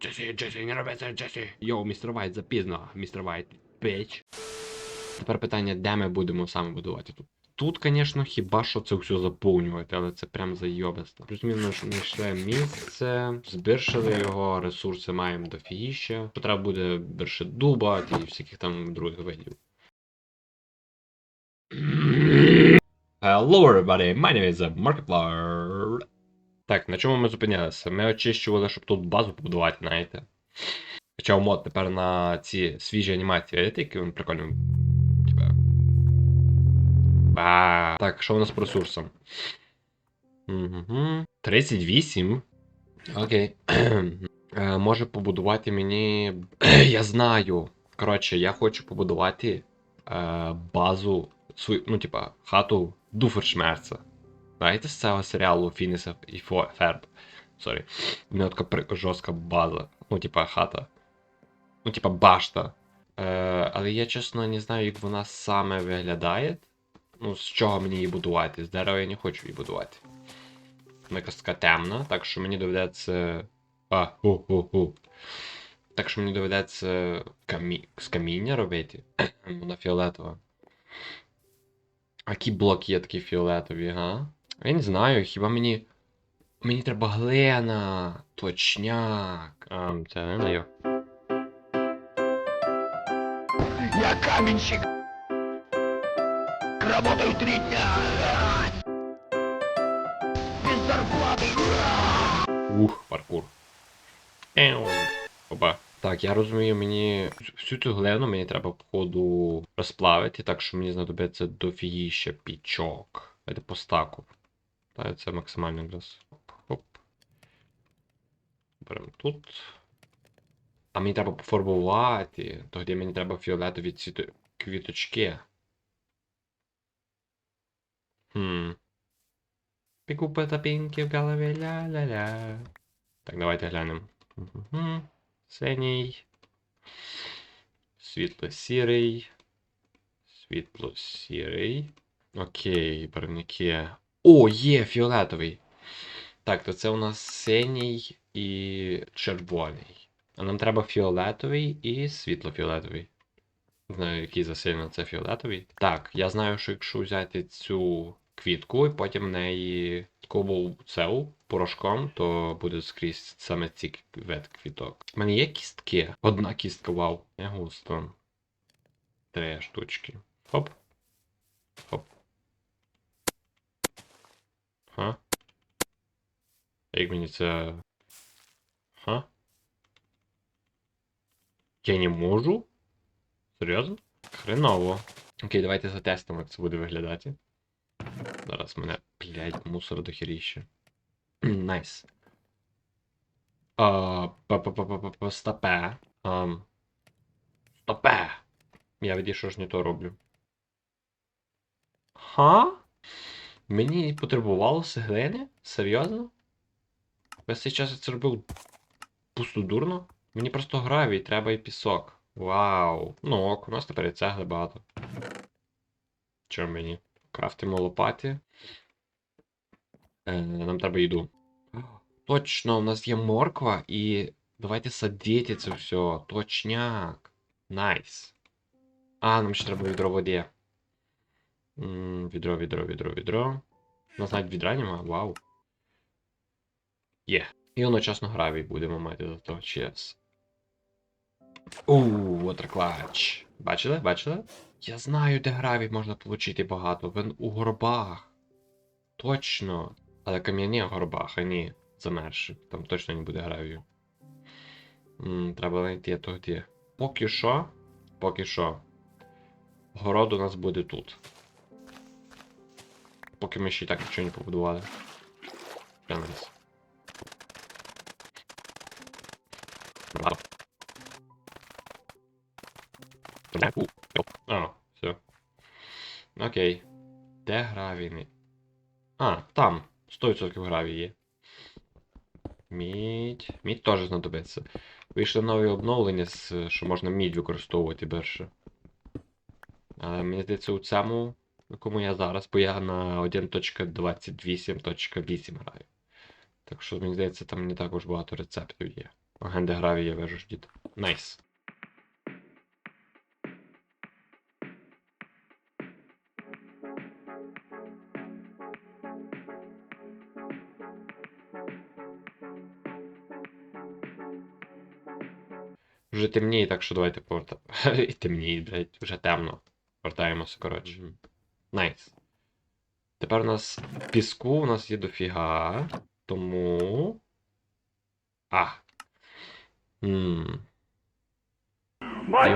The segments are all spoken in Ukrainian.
Джесі, Джесі, не роби це, Джесі. Йоу, містер Вайт, запізно, містер Вайт, пич. Тепер питання, де ми будемо саме будувати тут. Тут, звісно, хіба що це все заповнювати, але це прям зайобисто. Плюс-мінус знайшли місце, збиршили його, ресурси маємо дофігіще. Що треба буде більше дуба і всяких там других видів. Hello everybody, my name is Markiplier. Так, на чому ми зупинялися? Ми очищували, щоб тут базу побудувати, знаєте. Почав мод тепер на ці свіжі анімації. Видите, який він прикольний. Типа. Так, що у нас по ресурсам? Угу. 38. Окей. Е, Може побудувати мені. Я знаю. Коротше, я хочу побудувати е, базу, ну, типа, хату Дуфершмерца. Знаєте, з цього серіалу Фінеса і Ферб. Сорі. У нього така жорстка база. Ну, типа, хата. Ну, типа, башта. Е, але я чесно не знаю, як вона саме виглядає. Ну, з чого мені її будувати? З дерева я не хочу її будувати. Вона якась така темна, так що мені доведеться. А, ху-ху-ху. Так що мені доведеться камі... з каміння робити. Вона фіолетова. А які блоки є такі фіолетові, га? Я не знаю, хіба мені. Мені треба глина. Точняк. А, це не знаю. Я каменщик. Работаю три дня. Без зарплаты. Ух, паркур. Еу. Опа. Так, я розумію, мені всю цю глину мені треба, походу, розплавити, так що мені знадобиться дофігіще пічок. Давайте по стаку. Та це максимально якраз. Оп, оп. Беремо тут. А мені треба пофарбувати. Тоді мені треба фіолетові ці квіточки. Хм. Піку пінки в голові ля-ля-ля. Так, давайте глянемо. Мгм. Синій. Світло-сірий. Світло-сірий. Окей, барвники. О, є фіолетовий. Так, то це у нас синій і червоний. А нам треба фіолетовий і світло-фіолетовий. Не знаю, який засильно це фіолетовий. Так, я знаю, що якщо взяти цю квітку і потім в неї таку цеу порошком, то буде скрізь саме ці вид квіток. У мене є кістки. Одна кістка, вау. Не густо. Три штучки. Хоп. Хоп. Ха? Як мені це. Ха? Я не можу? Серйозно? Хреново. Окей, давайте затестимо, як це буде виглядати. Зараз мене, блядь, мусор до хіріща. Найс. Стопе. Стопе. Я відійшов ж не то роблю. Ха? Мені потребувалося глини? Серйозно? Весь цей час я це робив пустодурно? Мені просто гравій, треба і пісок. Вау. Ну ок, у нас тепер і цегли багато. Чого мені? Крафтимо лопати. Е, нам треба їду. Точно, у нас є морква і. Давайте садити це все. Точняк. Найс. А, нам ще треба відро води. Відро, відро, відро, відро. У нас навіть відра нема, вау. Є. І одночасно гравій будемо мати до того чес. Ууу, waterclutch. Бачили? Бачили? Я знаю, де гравій можна отримати багато. Він у горбах. Точно. Але кам'яні горбах, а ні замерші. Там точно не буде гравію. М, треба знайти то де. Поки що. Поки що. Город у нас буде тут. Поки ми ще й так нічого не побудували. Прямо. Ладно. А, все. Окей. Де гравій? А, там. 100% гравій є. Мідь. Мідь теж знадобиться. Вийшли нові обновлення, що можна мідь використовувати більше. Але мені здається, у цьому, в якому я зараз, бо я на 1.28.8 граю. Так що, мені здається, там не також багато рецептів є. Агенди граві я вижу дід. Найс. Вже темніє, так що давайте повертаємо. І темніє, блядь, вже темно. Вертаємося, коротше. Найс. Тепер у нас піску у нас є дофіга. Тому. А. Ммм. My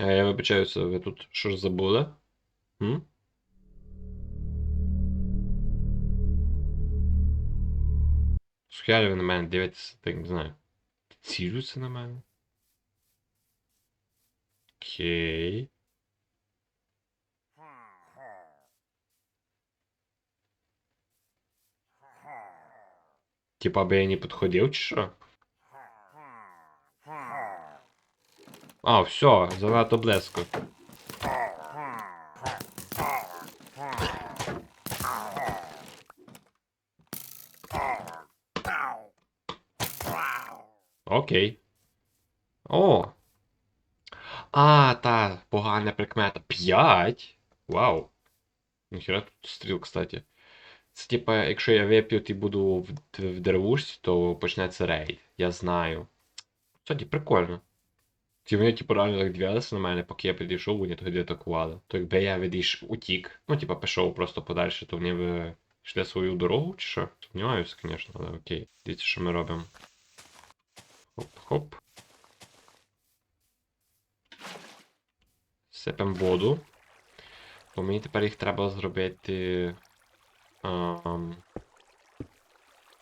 Е, Я вибачаюся, ви тут що ж забули? М? Схилі ви на мене дивитеся, так не знаю. Цілються на мене. Окей. Типа би я не підходив, чи що? А, все, занадто близько. Окей. О! А, та, погана прикмета. П'ять? Вау. Ніхера тут стріл, кстати. Це типа, якщо я вип'ю і буду в, в деревушці, то почнеться рейд. Я знаю. Кстати, прикольно. Ті вони, типу, реально так дивилися на мене, поки я підійшов, вони тоді атакували. То якби я відійш утік, ну, типа, пішов просто подальше, то вони б йшли свою дорогу, чи що? Сумніваюся, звісно, але окей. Дивіться, що ми робимо. Хоп-хоп. Сипемо воду. Бо мені тепер їх треба зробити. Ам,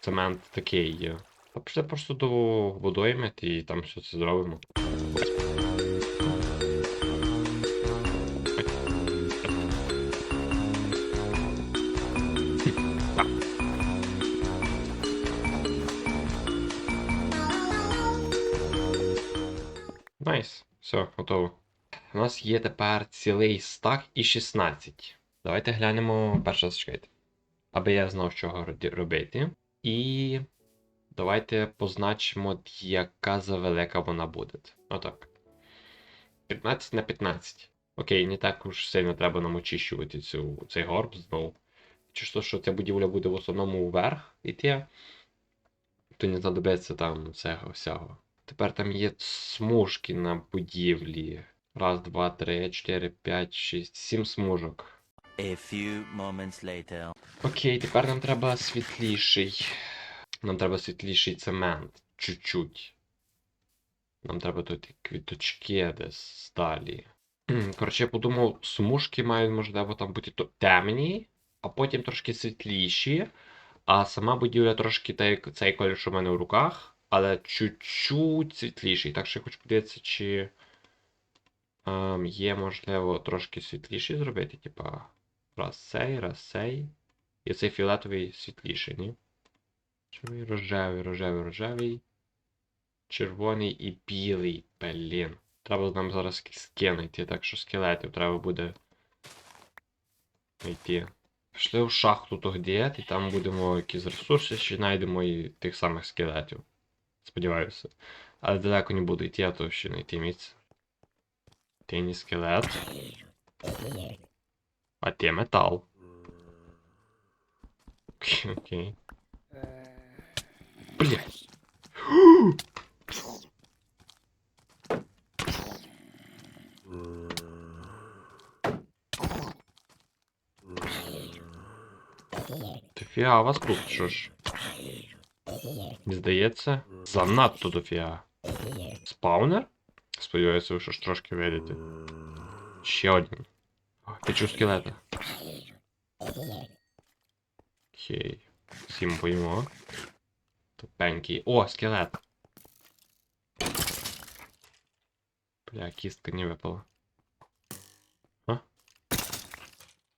цемент такий. Та пішли просто до водойми і там все це зробимо. Найс, все, готово. У нас є тепер цілий стак і 16. Давайте глянемо перше зачекайте. Аби я знав, що робити. І давайте позначимо, яка завелика вона буде. Отак. 15 на 15. Окей, не так уж сильно треба нам очищувати цю, цей горб знову. Чисто, що ця будівля буде в основному вверх іти, то не знадобиться там цього всього. Тепер там є смужки на будівлі. Раз, два, три, чотири, п'ять, шість, сім смужок. A few moments later. Окей, тепер нам треба світліший. Нам треба світліший цемент. Чуть-чуть. Нам треба тут квіточки десь далі. Коротше, я подумав, смужки мають, можливо, там бути темні, а потім трошки світліші. А сама будівля трошки та як цей колір, що в мене в руках, але чуть-чуть світліший. Так що я хочу подивитися, чи ем, є, можливо, трошки світліший зробити, типа. Раз цей, раз цей. І цей фіолетовий світліший, ні? Рожевий, рожевий, рожевий. Червоний і білий, блін. Треба нам зараз скинути, так що скелетів треба буде знайти. Пішли в шахту тоді, і там будемо якісь ресурси, ще знайдемо і тих самих скелетів. Сподіваюся. Але далеко не буду йти, а то ще знайти місце. Ти не скелет. А ти метал. Окей. Блять. Дофіга вас тут, що ж? Не здається? Занадто дофіга. Спаунер? Сподіваюся, ви що ж трошки видите. Ще один. Чую скелета. Окей. Всім поїмо. Тупенький. О, скелет. Бля, кістка не випала. А?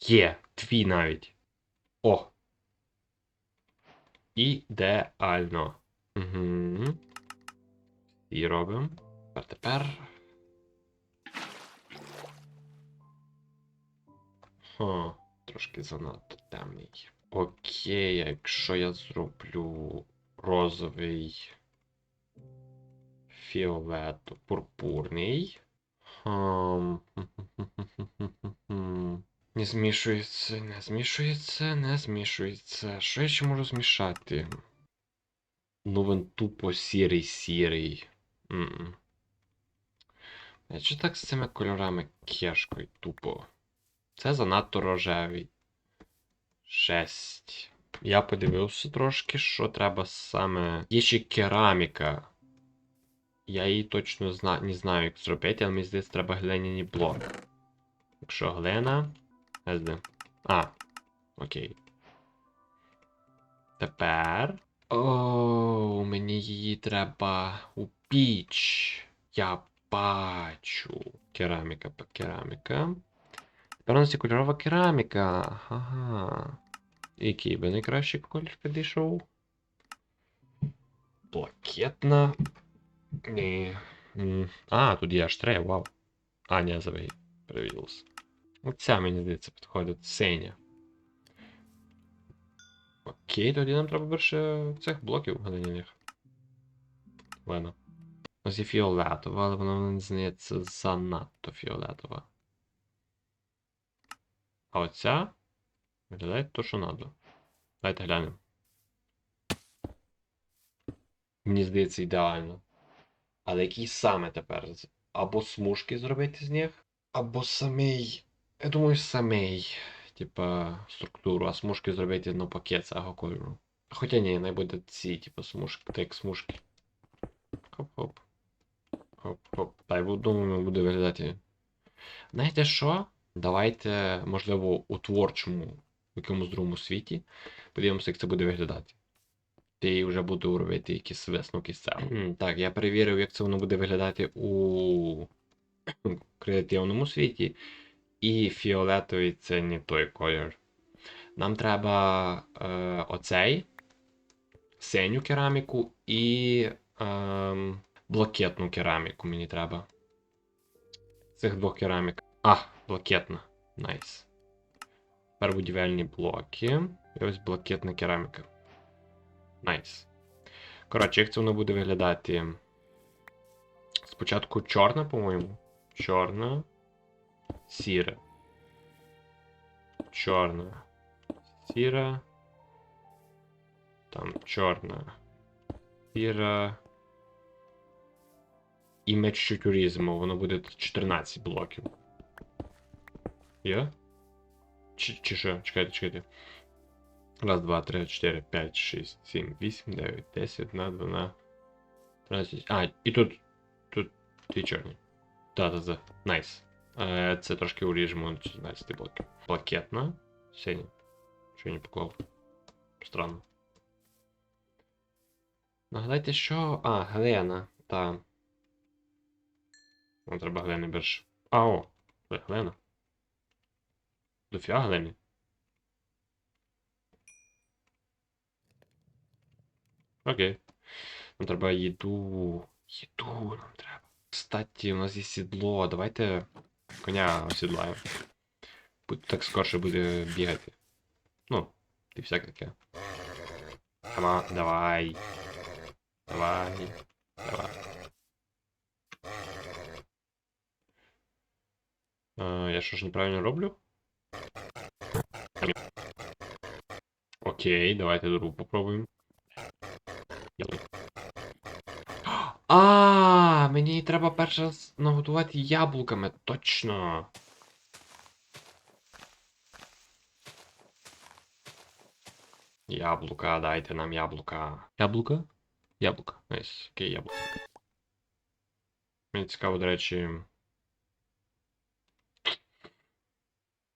Є, дві навіть. О. Ідеально. Угу. І робимо. Тепер тепер. Хо, трошки занадто темний. Окей, якщо я зроблю розовий фіолето пурпурний. Не змішується, не змішується, не змішується. Що я ще можу змішати? Ну він тупо сірий сірий. А чи так з цими кольорами кешкою тупо? Це занадто рожевий. Шесть. Я подивився трошки, що треба саме. Є ще кераміка. Я її точно зна... не знаю, як зробити, але мені здається, треба глиняні блоки. Якщо глина. SD. А, окей. Тепер. О, мені її треба у піч. Я бачу. Кераміка, кераміка. Тепер у нас є кольорова кераміка. Ага. Який би найкращий колір підійшов? Блакитна. Ні. А, тут є аж три, вау. А, ні, забий. Перевірилось. Оця, мені здається, підходить синя. Окей, тоді нам треба більше цих блоків глиняних. Ладно. У нас є фіолетова, але вона мені здається занадто фіолетова. А оця виглядає то, що надо. Давайте глянемо. Мені здається, ідеально. Але який саме тепер? Або смужки зробити з них, або самий. Я думаю, самий. Типа структуру, а смужки зробити навпаки цього кольору. Хоча ні, не буде ці, типу, смужки, так смужки. Хоп-хоп. Хоп-хоп. Та й думаю, буде виглядати. Знаєте що? Давайте, можливо, у творчому, в якомусь другому світі. Подивимося, як це буде виглядати. Ти вже буду робити якісь висновки з цього. Так, я перевірив, як це воно буде виглядати у креативному світі. І фіолетовий це не той колір. Нам треба е, оцей, синю кераміку і е, блакитну кераміку мені треба. Цих двох керамік. А, блакитна. Найс. Тепер блоки. І ось блакитна кераміка. Найс. Коротше, як це воно буде виглядати? Спочатку чорна, по-моєму. Чорна. Сіра. Чорна. Сіра. Там чорна. Сіра. І меч чутюрізму. Воно буде 14 блоків. Є? Чи, чи що? Чекайте, чекайте. Раз, два, три, чотири, п'ять, шість, сім, вісім, дев'ять, десять, одна, двана, тринадцять. А, і тут. Тут дві чорні. Та-та-та. Найс. Це трошки уріжемо 14 блоків. Блакетна. Синя. Що не поклав? Странно. Нагадайте, що. А, глина. Та. Нам треба глини більше. А, о! Це глина. Дофіга глини. Окей. Нам треба їду. Їду нам треба. Кстати, у нас є сідло. Давайте коня осідлаю. Будь так скорше буде бігати. Ну, і всяке таке. Ама, давай. Давай. Давай. Е, я що ж неправильно роблю? Окей, давайте другу попробуємо. А, мені треба перше наготувати яблуками, точно. Яблука, дайте нам яблука. Яблука? Яблука. Найс, окей, яблука. Мені цікаво, до речі.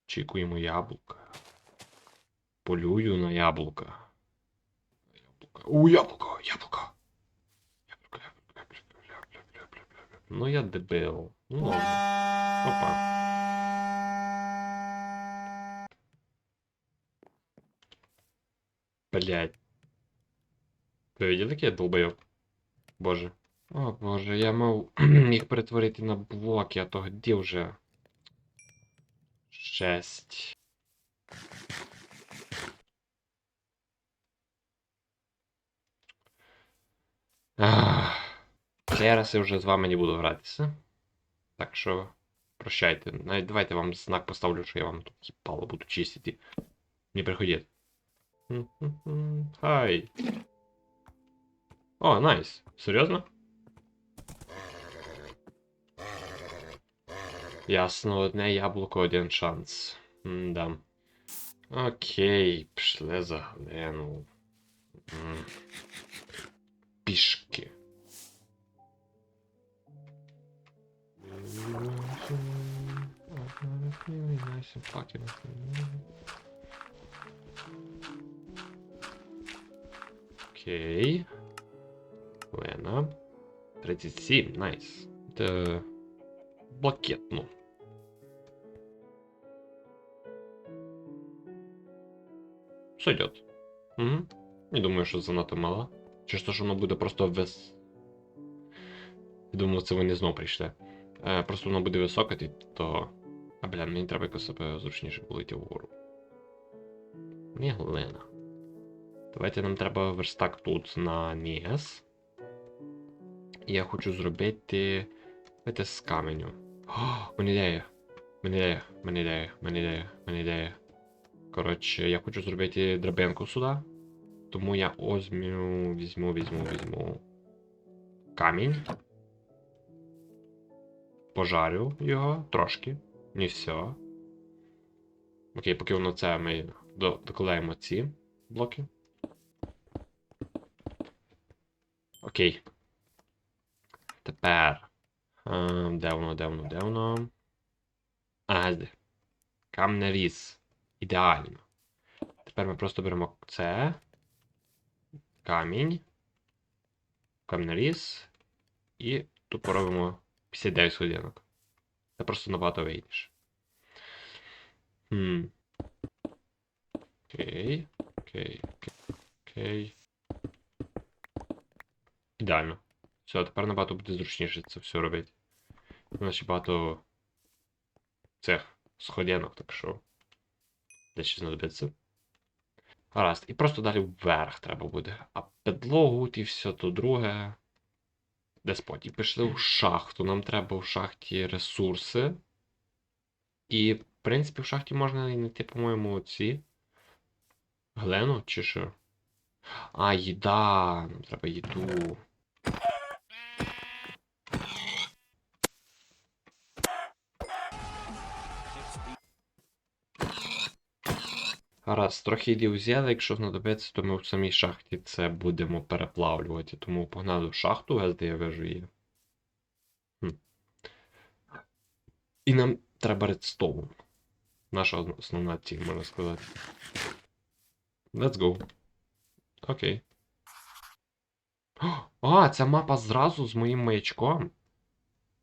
Чекуємо яблука. Полюю на яблука. Яблука. У, яблуко, яблуко. Яблуко, яблуко. Ну я дебил. Ну ладно. Опа. Блять. Ви виділи, який я долбойоб? Боже. О боже, я мав їх перетворити на блоки, а то где вже. Шесть. Ах. Цей раз я вже з вами не буду гратися. Так що прощайте. Навіть давайте вам знак поставлю, що я вам тут їбало буду чистити. Не приходіть. Хай. О, найс. Серйозно? Ясно, одне яблуко, один шанс. М-да. Окей, пішли за глину. М. Пішки. Окей. Лена. 37, найс. Это блокетну. Сойдет. Угу. Не думаю, що занадто мала. Чи ж воно буде просто вес. Я думаю, це вони знов прийшли. Е, просто воно буде високати, то. А бля, мені треба якось себе зручніше йти вгору. Ні, Лена. Давайте нам треба верстак тут на ніс. Я хочу зробити. Давайте з каменю. О, мене ідея. Мене ідея, мене ідея, мене ідея, мене ідея. Коротше, я хочу зробити драбинку сюди. Тому я озмю, візьму, візьму, візьму камінь. Пожарю його трошки. Не все. Окей, поки воно це ми до- докладаємо ці блоки. Окей. Тепер. Е, де воно, де воно, де воно? Ага, де. Камнеріз. Ідеально. Тепер ми просто беремо це. Камінь. Камнеріз. І тупо робимо 59 сходинок. Це просто набагато вийдеш. Хм. Окей. Окей. Окей. Окей. Ідеально. Все, тепер набагато буде зручніше це все робити. У нас ще багато цих сходинок, так що десь ще знадобиться. Гаразд. І просто далі вверх треба буде. А підлогу і все то друге. Десь І пішли в шахту. Нам треба в шахті ресурси. І, в принципі, в шахті можна знайти, по-моєму, оці. Глену чи що? А, їда. Нам треба їду. Гаразд, трохи їдів взяли, якщо знадобиться, то ми в самій шахті це будемо переплавлювати. Тому погнали в шахту, ГСД я вижу її. Хм. І нам треба редстоун. Наша основна ціль, можна сказати. Let's go. Окей. А, ця мапа зразу з моїм маячком.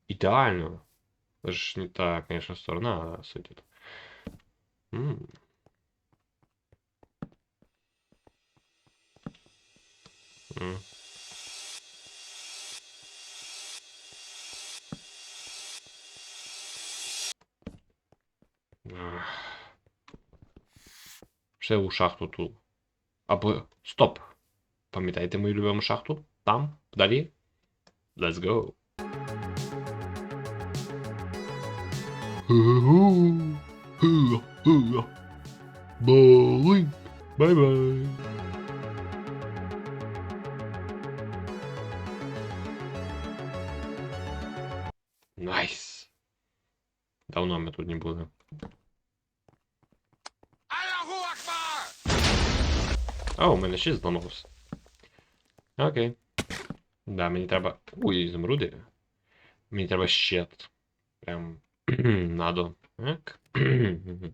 Ідеально. Це ж не та, звісно, сторона, а суть. тут. М. М. Ах. Ще у шахту ту. Або. Стоп! Пам'ятаєте мою любиму шахту? Там? Далі? Let's go. Bowling. Бай-бай. Давно ми тут не були. О, у мене ще зламався. Окей. Да, мені треба. Ой, ізумруди. Мені треба щит. Прям надо. Так.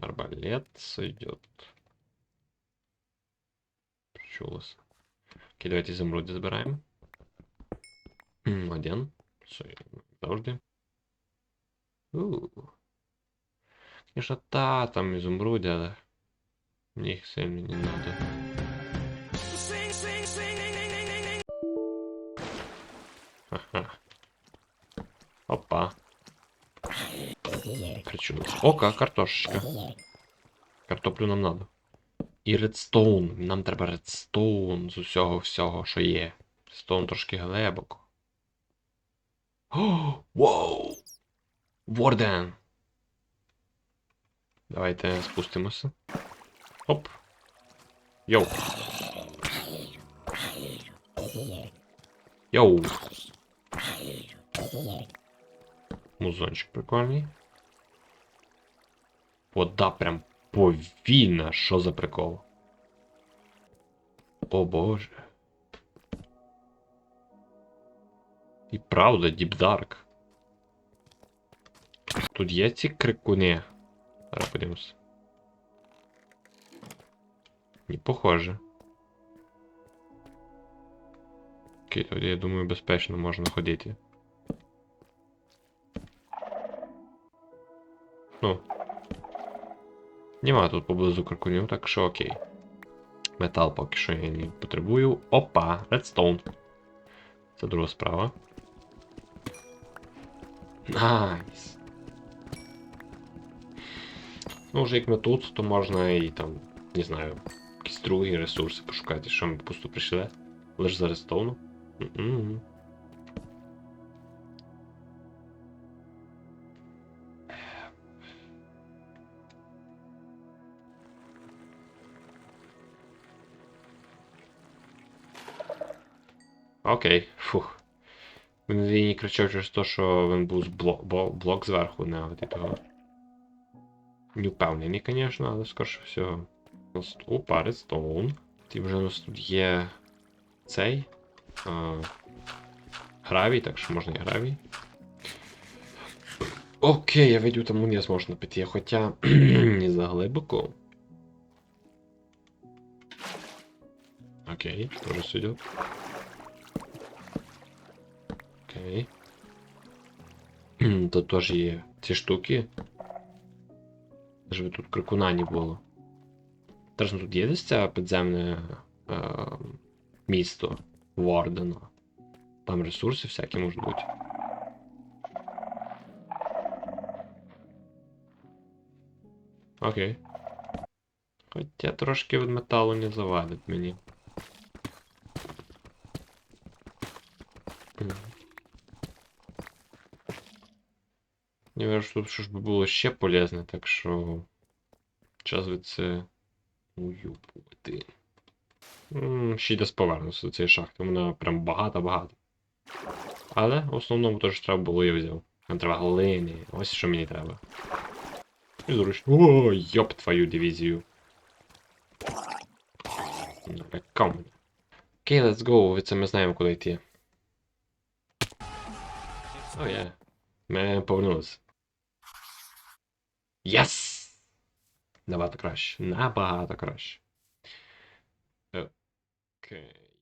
Арбалет сойдет. Чулос. Окей, давайте ізумруди збираємо. М, Один. Все, як Завжди. Конечно, та, там ізумруди, але мені їх сильно не надо. Ага. Опа. Причудово. Ока, картошечка. Картоплю нам надо. І редстоун. Нам треба редстоун з усього всього, що є. Редстоун трошки глибоко. О, Вау! Ворден! Давайте спустимося. Оп. Йоу. Йоу. Музончик прикольний. Вода прям повільна. Що за прикол? О боже. І правда, Deep Dark. Тут є ці крикуни. Зараз подивимось. Не похоже. Окей, тоді я думаю, безпечно можна ходити. Ну. Нема тут поблизу крикунів, так що окей. Метал поки що я не потребую. Опа! Редстоун. Це друга справа. Найс. Ну, вже як ми тут, то можна і там, не знаю, якісь другі ресурси пошукати, що ми пусто прийшли. Лиш за редстоуну. Окей, фух. Він кричав через те, що він був блок, блок зверху, і того. Не впевнений, звісно, але скорше всього. Опа, редстоун. І вже у нас тут є цей. А, гравій, так що можна і гравій. Окей, я видю, там вниз можна піти, хоча не за глибоко. Окей, тоже сюди. Окей. Тут теж є ці штуки. Щоб тут крикуна не було. Теж тут є десь це підземне е, місто Вардена. Там ресурси всякі можуть бути. Окей. Хоча трошки від металу не завадить мені. Я вижу, що тут що ж би було ще полезне, так що. Час від це уюбувати. Ще десь повернуся до цієї шахти. Вона прям багато-багато. Але в основному що треба було я взяв. Нам треба глини. Ось що мені треба. І зручно. О, йоп твою дивізію. Ну, мене? Окей, let's go. Від це ми знаємо, куди йти. О, є. Ми повернулися. Єс! Набагато краще. Набагато краще. Окей.